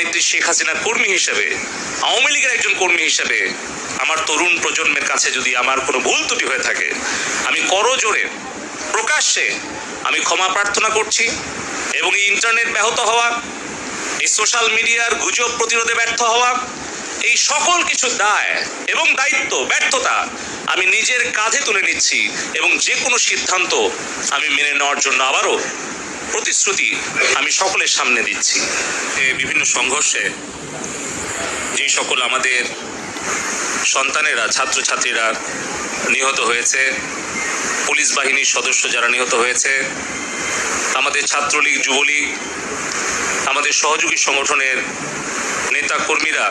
জননেত্রী শেখ হাসিনার কর্মী হিসেবে, আওয়ামী লীগের একজন কর্মী হিসেবে আমার তরুণ প্রজন্মের কাছে যদি আমার কোনো ভুল ত্রুটি হয়ে থাকে, আমি করজোরে, প্রকাশ্যে আমি ক্ষমা প্রার্থনা করছি এবং এই ইন্টারনেট ব্যাহত হওয়া, এই সোশ্যাল মিডিয়ার গুজব প্রতিরোধে ব্যর্থ হওয়া, এই সকল কিছু দায় এবং দায়িত্ব, ব্যর্থতা আমি নিজের কাঁধে তুলে নিচ্ছি এবং যে কোনো সিদ্ধান্ত আমি মেনে নেওয়ার জন্য আবারও প্রতিশ্রুতি আমি সকলের সামনে দিচ্ছি। বিভিন্ন সংঘর্ষে যে সকল আমাদের সন্তানেরা, ছাত্রছাত্রীরা নিহত হয়েছে, পুলিশ বাহিনীর সদস্য যারা নিহত হয়েছে, আমাদের ছাত্রলীগ, যুবলীগ, আমাদের সহযোগী সংগঠনের নেতা কর্মীরা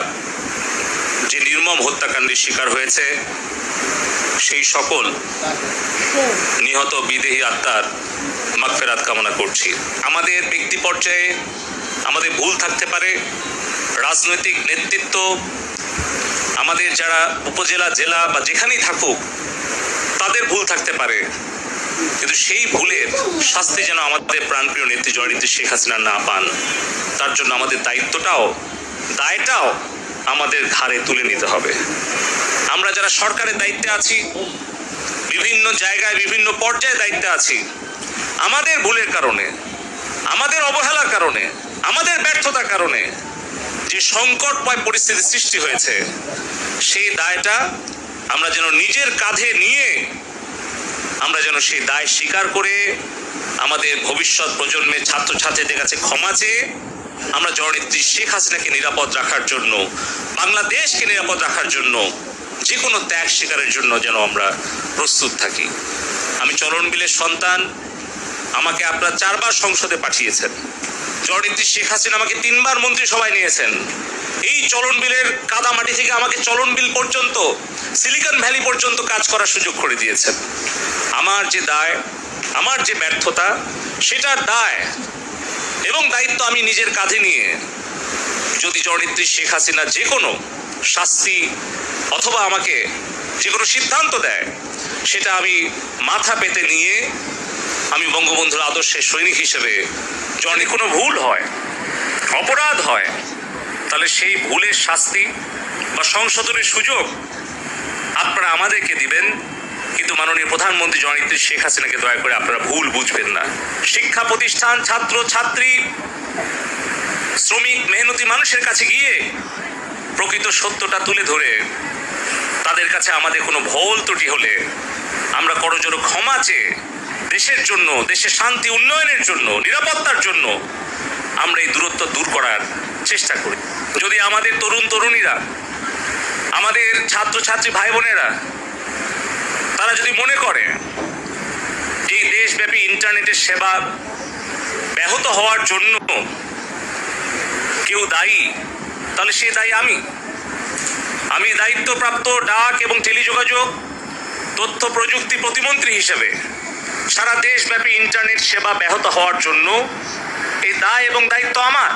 যে নির্মম হত্যাকাণ্ডের শিকার হয়েছে, সেই সকল নিহত বিদেহী আত্মার মাগফেরাত কামনা করছি। আমাদের ব্যক্তি পর্যায়ে আমাদের ভুল থাকতে পারে, রাজনৈতিক নেতৃত্ব, আমাদের যারা উপজেলা, জেলা বা যেখানেই থাকুক, তাদের ভুল থাকতে পারে। কিন্তু সেই ভুলের শাস্তি যেন আমাদের প্রাণপ্রিয় নেত্রী জয়নেত্রী শেখ হাসিনা না পান, তার জন্য আমাদের দায়িত্বটাও, দায়টাও আমাদের ঘাড়ে তুলে নিতে হবে। আমরা যারা সরকারের দায়িত্বে আছি, বিভিন্ন জায়গায়, বিভিন্ন পর্যায়ে দায়িত্বে আছি আমাদের ভুলের কারণে, আমাদের অবহেলার কারণে, আমাদের ব্যর্থতার কারণে যে সংকটময় পরিস্থিতি সৃষ্টি হয়েছে, সেই দায়টা আমরা যেন নিজের কাঁধে নিয়ে, আমরা যেন সেই দায় স্বীকার করে আমাদের ভবিষ্যৎ প্রজন্মের ছাত্রছাত্রীদের কাছে ক্ষমা চেয়ে আমরা জননেত্রী শেখ হাসিনাকে নিরাপদ রাখার জন্য, বাংলাদেশকে নিরাপদ রাখার জন্য যে কোনো ত্যাগ স্বীকারের জন্য যেন আমরা প্রস্তুত থাকি। আমি চলন বিলের সন্তান আমাকে আপনারা চারবার সংসদে পাঠিয়েছেন। জননেত্রী শেখ হাসিনা আমাকে তিনবার মন্ত্রিসভায় নিয়েছেন। এই চলন বিলের কাদামাটি থেকে আমাকে চলন বিল পর্যন্ত, সিলিকন ভ্যালি পর্যন্ত কাজ করার সুযোগ করে দিয়েছেন। আমার যে দায়, আমার যে ব্যর্থতা, সেটার দায় এবং দায়িত্ব আমি নিজের কাঁধে নিয়ে যদি জননেত্রী শেখ হাসিনা যে কোনো শাস্তি অথবা আমাকে যে কোনো সিদ্ধান্ত দেয়, সেটা আমি মাথা পেতে নিয়ে আমি বঙ্গবন্ধুর আদর্শের সৈনিক হিসেবে যদি কোনো ভুল হয়? অপরাধ হয়? তাহলে সেই ভুলের শাস্তি বা সংশোধনের সুযোগ আপনারা আমাদেরকে দিবেন। কিন্তু মাননীয় প্রধানমন্ত্রী জননেত্রী শেখ হাসিনাকে দয়া করে আপনারা ভুল বুঝবেন না। শিক্ষা প্রতিষ্ঠান, ছাত্র, ছাত্রী, শ্রমিক, মেহনতি মানুষের কাছে গিয়ে প্রকৃত সত্যটা তুলে ধরে তাদের কাছে আমাদের কোনো ভুল ত্রুটি হলে আমরা করজোর ক্ষমা চেয়ে দেশের জন্য, দেশের শান্তি উন্নয়নের জন্য, নিরাপত্তার জন্য আমরা এই দূরত্ব দূর করার চেষ্টা করি। যদি আমাদের তরুণ তরুণীরা, আমাদের ছাত্রছাত্রী ভাই বোনেরা তারা যদি মনে করে এই দেশব্যাপী ইন্টারনেটের সেবা ব্যাহত হওয়ার জন্য কেউ দায়ী, তাহলে সে দায়ী আমি। আমি দায়িত্বপ্রাপ্ত ডাক এবং টেলিযোগাযোগ তথ্য প্রযুক্তি প্রতিমন্ত্রী হিসেবে সারা দেশব্যাপী ইন্টারনেট সেবা ব্যাহত হওয়ার জন্য এই দায় এবং দায়িত্ব আমার।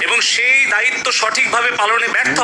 এবং সেই দায়িত্ব সঠিকভাবে পালনে ব্যর্থ